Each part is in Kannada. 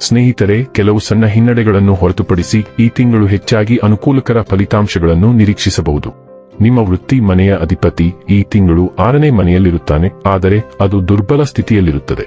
ಸ್ನೇಹಿತರೆ, ಕೆಲವು ಸಣ್ಣ ಹಿನ್ನಡೆಗಳನ್ನು ಹೊರತುಪಡಿಸಿ ಈ ತಿಂಗಳು ಹೆಚ್ಚಾಗಿ ಅನುಕೂಲಕರ ಫಲಿತಾಂಶಗಳನ್ನು ನಿರೀಕ್ಷಿಸಬಹುದು. ನಿಮ್ಮ ವೃತ್ತಿ ಮನೆಯ ಅಧಿಪತಿ ಈ ತಿಂಗಳು ಆರನೇ ಮನೆಯಲ್ಲಿರುತ್ತಾನೆ, ಆದರೆ ಅದು ದುರ್ಬಲ ಸ್ಥಿತಿಯಲ್ಲಿರುತ್ತದೆ.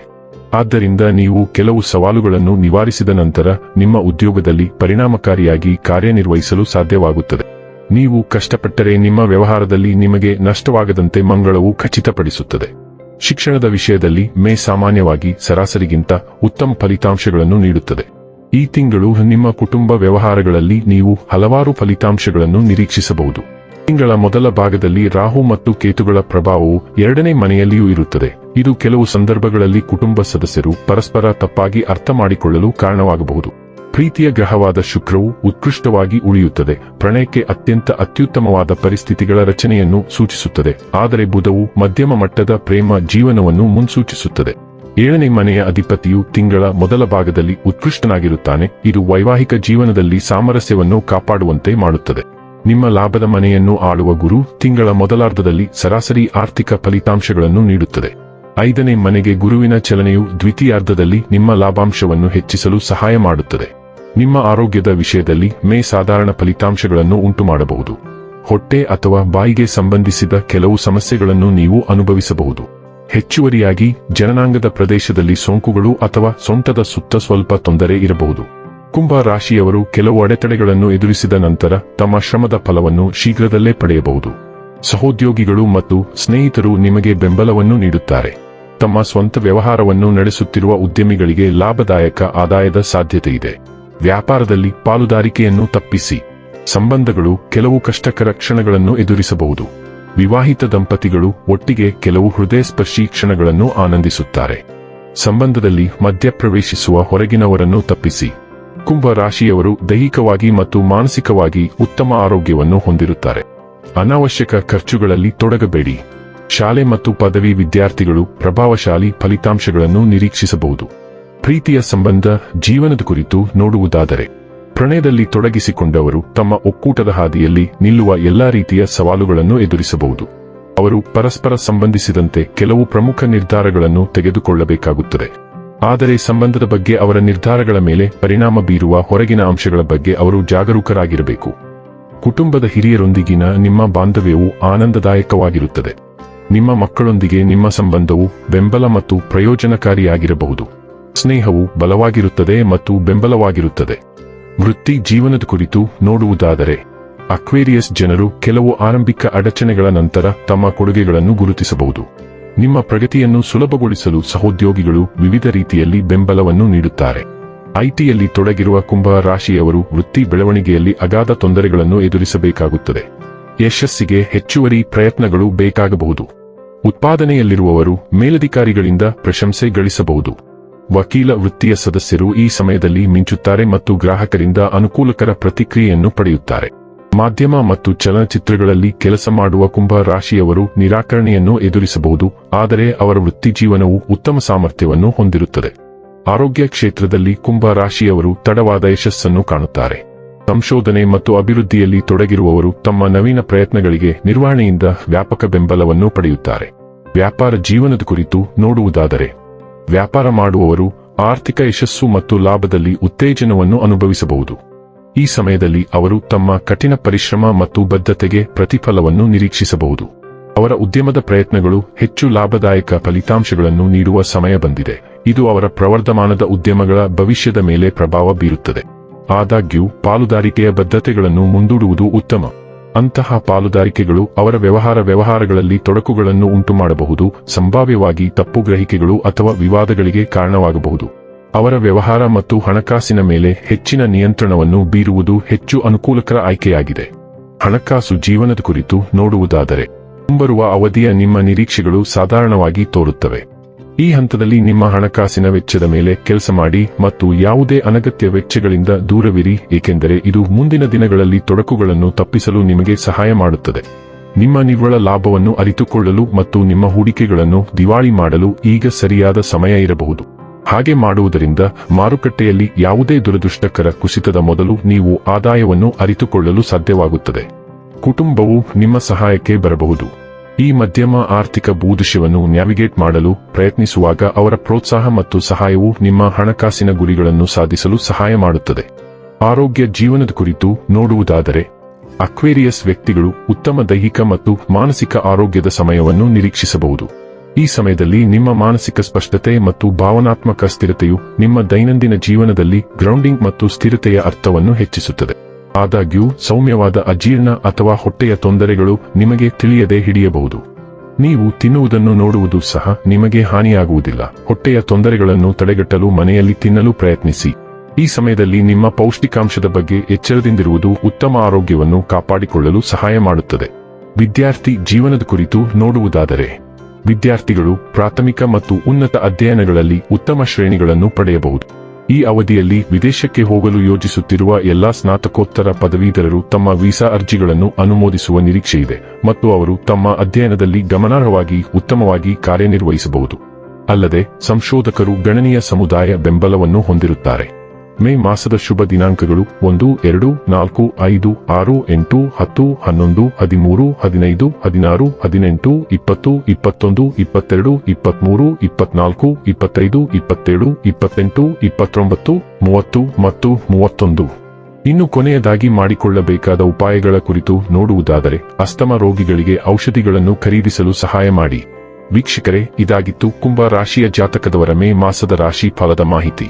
ಆದ್ದರಿಂದ ನೀವು ಕೆಲವು ಸವಾಲುಗಳನ್ನು ನಿವಾರಿಸಿದ ನಂತರ ನಿಮ್ಮ ಉದ್ಯೋಗದಲ್ಲಿ ಪರಿಣಾಮಕಾರಿಯಾಗಿ ಕಾರ್ಯನಿರ್ವಹಿಸಲು ಸಾಧ್ಯವಾಗುತ್ತದೆ. ನೀವು ಕಷ್ಟಪಟ್ಟರೆ ನಿಮ್ಮ ವ್ಯವಹಾರದಲ್ಲಿ ನಿಮಗೆ ನಷ್ಟವಾಗದಂತೆ ಮಂಗಳವು ಖಚಿತಪಡಿಸುತ್ತದೆ. ಶಿಕ್ಷಣದ ವಿಷಯದಲ್ಲಿ ಮೇ ಸಾಮಾನ್ಯವಾಗಿ ಸರಾಸರಿಗಿಂತ ಉತ್ತಮ ಫಲಿತಾಂಶಗಳನ್ನು ನೀಡುತ್ತದೆ. ಈ ತಿಂಗಳು ನಿಮ್ಮ ಕುಟುಂಬ ವ್ಯವಹಾರಗಳಲ್ಲಿ ನೀವು ಹಲವಾರು ಫಲಿತಾಂಶಗಳನ್ನು ನಿರೀಕ್ಷಿಸಬಹುದು. ತಿಂಗಳ ಮೊದಲ ಭಾಗದಲ್ಲಿ ರಾಹು ಮತ್ತು ಕೇತುಗಳ ಪ್ರಭಾವವು ಎರಡನೇ ಮನೆಯಲ್ಲಿಯೂ ಇರುತ್ತದೆ. ಇದು ಕೆಲವು ಸಂದರ್ಭಗಳಲ್ಲಿ ಕುಟುಂಬ ಸದಸ್ಯರು ಪರಸ್ಪರ ತಪ್ಪಾಗಿ ಅರ್ಥ ಮಾಡಿಕೊಳ್ಳಲು ಕಾರಣವಾಗಬಹುದು. ಪ್ರೀತಿಯ ಗ್ರಹವಾದ ಶುಕ್ರವು ಉತ್ಕೃಷ್ಟವಾಗಿ ಉಳಿಯುತ್ತದೆ. ಪ್ರಣಯಕ್ಕೆ ಅತ್ಯಂತ ಅತ್ಯುತ್ತಮವಾದ ಪರಿಸ್ಥಿತಿಗಳ ರಚನೆಯನ್ನು ಸೂಚಿಸುತ್ತದೆ. ಆದರೆ ಬುಧವು ಮಧ್ಯಮ ಮಟ್ಟದ ಪ್ರೇಮ ಜೀವನವನ್ನು ಮುನ್ಸೂಚಿಸುತ್ತದೆ. ಏಳನೇ ಮನೆಯ ಅಧಿಪತಿಯು ತಿಂಗಳ ಮೊದಲ ಭಾಗದಲ್ಲಿ ಉತ್ಕೃಷ್ಟನಾಗಿರುತ್ತಾನೆ. ಇದು ವೈವಾಹಿಕ ಜೀವನದಲ್ಲಿ ಸಾಮರಸ್ಯವನ್ನು ಕಾಪಾಡುವಂತೆ ಮಾಡುತ್ತದೆ. ನಿಮ್ಮ ಲಾಭದ ಮನೆಯನ್ನು ಆಳುವ ಗುರು ತಿಂಗಳ ಮೊದಲಾರ್ಧದಲ್ಲಿ ಸರಾಸರಿ ಆರ್ಥಿಕ ಫಲಿತಾಂಶಗಳನ್ನು ನೀಡುತ್ತದೆ. ಐದನೇ ಮನೆಗೆ ಗುರುವಿನ ಚಲನೆಯು ದ್ವಿತೀಯಾರ್ಧದಲ್ಲಿ ನಿಮ್ಮ ಲಾಭಾಂಶವನ್ನು ಹೆಚ್ಚಿಸಲು ಸಹಾಯ ಮಾಡುತ್ತದೆ. ನಿಮ್ಮ ಆರೋಗ್ಯದ ವಿಷಯದಲ್ಲಿ ಮೇ ಸಾಧಾರಣ ಫಲಿತಾಂಶಗಳನ್ನು ಉಂಟುಮಾಡಬಹುದು. ಹೊಟ್ಟೆ ಅಥವಾ ಬಾಯಿಗೆ ಸಂಬಂಧಿಸಿದ ಕೆಲವು ಸಮಸ್ಯೆಗಳನ್ನು ನೀವು ಅನುಭವಿಸಬಹುದು. ಹೆಚ್ಚುವರಿಯಾಗಿ ಜನನಾಂಗದ ಪ್ರದೇಶದಲ್ಲಿ ಸೋಂಕುಗಳು ಅಥವಾ ಸೊಂಟದ ಸುತ್ತ ಸ್ವಲ್ಪ ತೊಂದರೆ ಇರಬಹುದು. ಕುಂಭ ರಾಶಿಯವರು ಕೆಲವು ಅಡೆತಡೆಗಳನ್ನು ಎದುರಿಸಿದ ನಂತರ ತಮ್ಮ ಶ್ರಮದ ಫಲವನ್ನು ಶೀಘ್ರದಲ್ಲೇ ಪಡೆಯಬಹುದು. ಸಹೋದ್ಯೋಗಿಗಳು ಮತ್ತು ಸ್ನೇಹಿತರು ನಿಮಗೆ ಬೆಂಬಲವನ್ನು ನೀಡುತ್ತಾರೆ. ತಮ್ಮ ಸ್ವಂತ ವ್ಯವಹಾರವನ್ನು ನಡೆಸುತ್ತಿರುವ ಉದ್ಯಮಿಗಳಿಗೆ ಲಾಭದಾಯಕ ಆದಾಯದ ಸಾಧ್ಯತೆ ಇದೆ ವ್ಯಾಪಾರದಲ್ಲಿ ಪಾಲುದಾರಿಕೆಯನ್ನು ತಪ್ಪಿಸಿ. ಸಂಬಂಧಗಳು ಕೆಲವು ಕಷ್ಟಕರ ಕ್ಷಣಗಳನ್ನು ಎದುರಿಸಬಹುದು. ವಿವಾಹಿತ ದಂಪತಿಗಳು ಒಟ್ಟಿಗೆ ಕೆಲವು ಹೃದಯಸ್ಪರ್ಶಿ ಕ್ಷಣಗಳನ್ನು ಆನಂದಿಸುತ್ತಾರೆ. ಸಂಬಂಧದಲ್ಲಿ ಮಧ್ಯಪ್ರವೇಶಿಸುವ ಹೊರಗಿನವರನ್ನು ತಪ್ಪಿಸಿ. ಕುಂಭ ರಾಶಿಯವರು ದೈಹಿಕವಾಗಿ ಮತ್ತು ಮಾನಸಿಕವಾಗಿ ಉತ್ತಮ ಆರೋಗ್ಯವನ್ನು ಹೊಂದಿರುತ್ತಾರೆ. ಅನಾವಶ್ಯಕ ಖರ್ಚುಗಳಲ್ಲಿ ತೊಡಗಬೇಡಿ. ಶಾಲೆ ಮತ್ತು ಪದವಿ ವಿದ್ಯಾರ್ಥಿಗಳು ಪ್ರಭಾವಶಾಲಿ ಫಲಿತಾಂಶಗಳನ್ನು ನಿರೀಕ್ಷಿಸಬಹುದು. ಪ್ರೀತಿಯ ಸಂಬಂಧ ಜೀವನದ ಕುರಿತು ನೋಡುವುದಾದರೆ, ಪ್ರಣಯದಲ್ಲಿ ತೊಡಗಿಸಿಕೊಂಡವರು ತಮ್ಮ ಒಕ್ಕೂಟದ ಹಾದಿಯಲ್ಲಿ ನಿಲ್ಲುವ ಎಲ್ಲಾ ರೀತಿಯ ಸವಾಲುಗಳನ್ನು ಎದುರಿಸಬಹುದು. ಅವರು ಪರಸ್ಪರ ಸಂಬಂಧಿಸಿದಂತೆ ಕೆಲವು ಪ್ರಮುಖ ನಿರ್ಧಾರಗಳನ್ನು ತೆಗೆದುಕೊಳ್ಳಬೇಕಾಗುತ್ತದೆ. ಆದರೆ ಸಂಬಂಧದ ಬಗ್ಗೆ ಅವರ ನಿರ್ಧಾರಗಳ ಮೇಲೆ ಪರಿಣಾಮ ಬೀರುವ ಹೊರಗಿನ ಅಂಶಗಳ ಬಗ್ಗೆ ಅವರು ಜಾಗರೂಕರಾಗಿರಬೇಕು. ಕುಟುಂಬದ ಹಿರಿಯರೊಂದಿಗಿನ ನಿಮ್ಮ ಬಾಂಧವ್ಯವು ಆನಂದದಾಯಕವಾಗಿರುತ್ತದೆ. ನಿಮ್ಮ ಮಕ್ಕಳೊಂದಿಗೆ ನಿಮ್ಮ ಸಂಬಂಧವು ಬೆಂಬಲ ಮತ್ತು ಪ್ರಯೋಜನಕಾರಿಯಾಗಿರಬಹುದು. ಸ್ನೇಹವು ಬಲವಾಗಿರುತ್ತದೆ ಮತ್ತು ಬೆಂಬಲವಾಗಿರುತ್ತದೆ. ವೃತ್ತಿ ಜೀವನದ ಕುರಿತು ನೋಡುವುದಾದರೆ, ಅಕ್ವೇರಿಯಸ್ ಜನರು ಕೆಲವು ಆರಂಭಿಕ ಅಡಚಣೆಗಳ ನಂತರ ತಮ್ಮ ಕೊಡುಗೆಗಳನ್ನು ಗುರುತಿಸಬಹುದು. ನಿಮ್ಮ ಪ್ರಗತಿಯನ್ನು ಸುಲಭಗೊಳಿಸಲು ಸಹೋದ್ಯೋಗಿಗಳು ವಿವಿಧ ರೀತಿಯಲ್ಲಿ ಬೆಂಬಲವನ್ನು ನೀಡುತ್ತಾರೆ. ಐಟಿಯಲ್ಲಿ ತೊಡಗಿರುವ ಕುಂಭ ರಾಶಿಯವರು ವೃತ್ತಿ ಬೆಳವಣಿಗೆಯಲ್ಲಿ ಅಗಾಧ ತೊಂದರೆಗಳನ್ನು ಎದುರಿಸಬೇಕಾಗುತ್ತದೆ. ಯಶಸ್ಸಿಗೆ ಹೆಚ್ಚುವರಿ ಪ್ರಯತ್ನಗಳು ಬೇಕಾಗಬಹುದು. ಉತ್ಪಾದನೆಯಲ್ಲಿರುವವರು ಮೇಲಧಿಕಾರಿಗಳಿಂದ ಪ್ರಶಂಸೆ ಗಳಿಸಬಹುದು. ವಕೀಲ ವೃತ್ತಿಯ ಸದಸ್ಯರು ಈ ಸಮಯದಲ್ಲಿ ಮಿಂಚುತ್ತಾರೆ ಮತ್ತು ಗ್ರಾಹಕರಿಂದ ಅನುಕೂಲಕರ ಪ್ರತಿಕ್ರಿಯೆಯನ್ನು ಪಡೆಯುತ್ತಾರೆ. ಮಾಧ್ಯಮ ಮತ್ತು ಚಲನಚಿತ್ರಗಳಲ್ಲಿ ಕೆಲಸ ಮಾಡುವ ಕುಂಭ ರಾಶಿಯವರು ನಿರಾಕರಣೆಯನ್ನು ಎದುರಿಸಬಹುದು, ಆದರೆ ಅವರ ವೃತ್ತಿಜೀವನವು ಉತ್ತಮ ಸಾಮರ್ಥ್ಯವನ್ನು ಹೊಂದಿರುತ್ತದೆ. ಆರೋಗ್ಯ ಕ್ಷೇತ್ರದಲ್ಲಿ ಕುಂಭ ರಾಶಿಯವರು ತಡವಾದ ಯಶಸ್ಸನ್ನು ಕಾಣುತ್ತಾರೆ. ಸಂಶೋಧನೆ ಮತ್ತು ಅಭಿವೃದ್ಧಿಯಲ್ಲಿ ತೊಡಗಿರುವವರು ತಮ್ಮ ನವೀನ ಪ್ರಯತ್ನಗಳಿಗೆ ನಿರ್ವಹಣೆಯಿಂದ ವ್ಯಾಪಕ ಬೆಂಬಲವನ್ನು ಪಡೆಯುತ್ತಾರೆ. ವ್ಯಾಪಾರ ಜೀವನದ ಕುರಿತು ನೋಡುವುದಾದರೆ ವ್ಯಾಪಾರ ಮಾಡುವವರು ಆರ್ಥಿಕ ಯಶಸ್ಸು ಮತ್ತು ಲಾಭದಲ್ಲಿ ಉತ್ತೇಜನವನ್ನು ಅನುಭವಿಸಬಹುದು. ಈ ಸಮಯದಲ್ಲಿ ಅವರು ತಮ್ಮ ಕಠಿಣ ಪರಿಶ್ರಮ ಮತ್ತು ಬದ್ಧತೆಗೆ ಪ್ರತಿಫಲವನ್ನು ನಿರೀಕ್ಷಿಸಬಹುದು. ಅವರ ಉದ್ಯಮದ ಪ್ರಯತ್ನಗಳು ಹೆಚ್ಚು ಲಾಭದಾಯಕ ಫಲಿತಾಂಶಗಳನ್ನು ನೀಡುವ ಸಮಯ ಬಂದಿದೆ. ಇದು ಅವರ ಪ್ರವರ್ಧಮಾನದ ಉದ್ಯಮಗಳ ಭವಿಷ್ಯದ ಮೇಲೆ ಪ್ರಭಾವ ಬೀರುತ್ತದೆ. ಆದಾಗ್ಯೂ, ಪಾಲುದಾರಿಕೆಯ ಬದ್ಧತೆಗಳನ್ನು ಮುಂದೂಡುವುದು ಉತ್ತಮ. ಅಂತಹ ಪಾಲುದಾರಿಕೆಗಳು ಅವರ ವ್ಯವಹಾರ ವ್ಯವಹಾರಗಳಲ್ಲಿ ತೊಡಕುಗಳನ್ನು ಉಂಟುಮಾಡಬಹುದು, ಸಂಭಾವ್ಯವಾಗಿ ತಪ್ಪು ಗ್ರಹಿಕೆಗಳು ಅಥವಾ ವಿವಾದಗಳಿಗೆ ಕಾರಣವಾಗಬಹುದು. ಅವರ ವ್ಯವಹಾರ ಮತ್ತು ಹಣಕಾಸಿನ ಮೇಲೆ ಹೆಚ್ಚಿನ ನಿಯಂತ್ರಣವನ್ನು ಬೀರುವುದು ಹೆಚ್ಚು ಅನುಕೂಲಕರ ಆಯ್ಕೆಯಾಗಿದೆ. ಹಣಕಾಸು ಜೀವನದ ಕುರಿತು ನೋಡುವುದಾದರೆ, ಮುಂಬರುವ ಅವಧಿಯ ನಿಮ್ಮ ನಿರೀಕ್ಷೆಗಳು ಸಾಧಾರಣವಾಗಿ ತೋರುತ್ತವೆ. ಈ ಹಂತದಲ್ಲಿ ನಿಮ್ಮ ಹಣಕಾಸಿನ ವೆಚ್ಚದ ಮೇಲೆ ಕೆಲಸ ಮಾಡಿ ಮತ್ತು ಯಾವುದೇ ಅನಗತ್ಯ ವೆಚ್ಚಗಳಿಂದ ದೂರವಿರಿ, ಏಕೆಂದರೆ ಇದು ಮುಂದಿನ ದಿನಗಳಲ್ಲಿ ತೊಡಕುಗಳನ್ನು ತಪ್ಪಿಸಲು ನಿಮಗೆ ಸಹಾಯ ಮಾಡುತ್ತದೆ. ನಿಮ್ಮ ನಿವ್ವಳ ಲಾಭವನ್ನು ಅರಿತುಕೊಳ್ಳಲು ಮತ್ತು ನಿಮ್ಮ ಹೂಡಿಕೆಗಳನ್ನು ದಿವಾಳಿ ಮಾಡಲು ಈಗ ಸರಿಯಾದ ಸಮಯ ಇರಬಹುದು. ಹಾಗೆ ಮಾಡುವುದರಿಂದ ಮಾರುಕಟ್ಟೆಯಲ್ಲಿ ಯಾವುದೇ ದುರದೃಷ್ಟಕರ ಕುಸಿತದ ಮೊದಲು ನೀವು ಆದಾಯವನ್ನು ಅರಿತುಕೊಳ್ಳಲು ಸಾಧ್ಯವಾಗುತ್ತದೆ. ಕುಟುಂಬವು ನಿಮ್ಮ ಸಹಾಯಕ್ಕೆ ಬರಬಹುದು. ಈ ಮಧ್ಯಮ ಆರ್ಥಿಕ ಭೂದೃಶ್ಯವನ್ನು ನ್ಯಾವಿಗೇಟ್ ಮಾಡಲು ಪ್ರಯತ್ನಿಸುವಾಗ ಅವರ ಪ್ರೋತ್ಸಾಹ ಮತ್ತು ಸಹಾಯವು ನಿಮ್ಮ ಹಣಕಾಸಿನ ಗುರಿಗಳನ್ನು ಸಾಧಿಸಲು ಸಹಾಯ ಮಾಡುತ್ತದೆ. ಆರೋಗ್ಯ ಜೀವನದ ಕುರಿತು ನೋಡುವುದಾದರೆ, ಅಕ್ವೇರಿಯಸ್ ವ್ಯಕ್ತಿಗಳು ಉತ್ತಮ ದೈಹಿಕ ಮತ್ತು ಮಾನಸಿಕ ಆರೋಗ್ಯದ ಸಮಯವನ್ನು ನಿರೀಕ್ಷಿಸಬಹುದು. ಈ ಸಮಯದಲ್ಲಿ ನಿಮ್ಮ ಮಾನಸಿಕ ಸ್ಪಷ್ಟತೆ ಮತ್ತು ಭಾವನಾತ್ಮಕ ಸ್ಥಿರತೆಯು ನಿಮ್ಮ ದೈನಂದಿನ ಜೀವನದಲ್ಲಿ ಗ್ರೌಂಡಿಂಗ್ ಮತ್ತು ಸ್ಥಿರತೆಯ ಅರ್ಥವನ್ನು ಹೆಚ್ಚಿಸುತ್ತದೆ. ಆದಾಗ್ಯೂ, ಸೌಮ್ಯವಾದ ಅಜೀರ್ಣ ಅಥವಾ ಹೊಟ್ಟೆಯ ತೊಂದರೆಗಳು ನಿಮಗೆ ತಿಳಿಯದೆ ಹಿಡಿಯಬಹುದು. ನೀವು ತಿನ್ನುವುದನ್ನು ನೋಡುವುದು ಸಹ ನಿಮಗೆ ಹಾನಿಯಾಗುವುದಿಲ್ಲ. ಹೊಟ್ಟೆಯ ತೊಂದರೆಗಳನ್ನು ತಡೆಗಟ್ಟಲು ಮನೆಯಲ್ಲಿ ತಿನ್ನಲು ಪ್ರಯತ್ನಿಸಿ. ಈ ಸಮಯದಲ್ಲಿ ನಿಮ್ಮ ಪೌಷ್ಟಿಕಾಂಶದ ಬಗ್ಗೆ ಎಚ್ಚರದಿಂದಿರುವುದು ಉತ್ತಮ ಆರೋಗ್ಯವನ್ನು ಕಾಪಾಡಿಕೊಳ್ಳಲು ಸಹಾಯ ಮಾಡುತ್ತದೆ. ವಿದ್ಯಾರ್ಥಿ ಜೀವನದ ಕುರಿತು ನೋಡುವುದಾದರೆ, ವಿದ್ಯಾರ್ಥಿಗಳು ಪ್ರಾಥಮಿಕ ಮತ್ತು ಉನ್ನತ ಅಧ್ಯಯನಗಳಲ್ಲಿ ಉತ್ತಮ ಶ್ರೇಣಿಗಳನ್ನು ಪಡೆಯಬಹುದು. ಈ ಅವಧಿಯಲ್ಲಿ ವಿದೇಶಕ್ಕೆ ಹೋಗಲು ಯೋಜಿಸುತ್ತಿರುವ ಎಲ್ಲಾ ಸ್ನಾತಕೋತ್ತರ ಪದವೀಧರರು ತಮ್ಮ ವೀಸಾ ಅರ್ಜಿಗಳನ್ನು ಅನುಮೋದಿಸುವ ನಿರೀಕ್ಷೆಯಿದೆ ಮತ್ತು ಅವರು ತಮ್ಮ ಅಧ್ಯಯನದಲ್ಲಿ ಗಮನಾರ್ಹವಾಗಿ ಉತ್ತಮವಾಗಿ ಕಾರ್ಯನಿರ್ವಹಿಸಬಹುದು. ಅಲ್ಲದೆ, ಸಂಶೋಧಕರು ಗಣನೀಯ ಸಮುದಾಯ ಬೆಂಬಲವನ್ನು ಹೊಂದಿರುತ್ತಾರೆ. ಮೇ ಮಾಸದ ಶುಭ ದಿನಾಂಕಗಳು ಒಂದು, ಎರಡು, ನಾಲ್ಕು, ಐದು, ಆರು, ಎಂಟು, ಹತ್ತು, ಹನ್ನೊಂದು, ಹದಿಮೂರು, ಹದಿನೈದು, ಹದಿನಾರು, ಹದಿನೆಂಟು, ಇಪ್ಪತ್ತು, ಇಪ್ಪತ್ತೊಂದು, ಇಪ್ಪತ್ತೆರಡು, ಇಪ್ಪತ್ಮೂರು, ಇಪ್ಪತ್ನಾಲ್ಕು, ಇಪ್ಪತ್ತೈದು, ಇಪ್ಪತ್ತೇಳು, ಇಪ್ಪತ್ತೆಂಟು, ಇಪ್ಪತ್ತೊಂಬತ್ತು, ಮೂವತ್ತು ಮತ್ತು ಮೂವತ್ತೊಂದು. ಇನ್ನು ಕೊನೆಯದಾಗಿ ಮಾಡಿಕೊಳ್ಳಬೇಕಾದ ಉಪಾಯಗಳ ಕುರಿತು ನೋಡುವುದಾದರೆ ಅಸ್ತಮ ರೋಗಿಗಳಿಗೆ ಔಷಧಿಗಳನ್ನು ಖರೀದಿಸಲು ಸಹಾಯ ಮಾಡಿ. ವೀಕ್ಷಕರೇ, ಇದಾಗಿತ್ತು ಕುಂಭ ರಾಶಿಯ ಜಾತಕದವರ ಮೇ ಮಾಸದ ರಾಶಿ ಫಲದ ಮಾಹಿತಿ.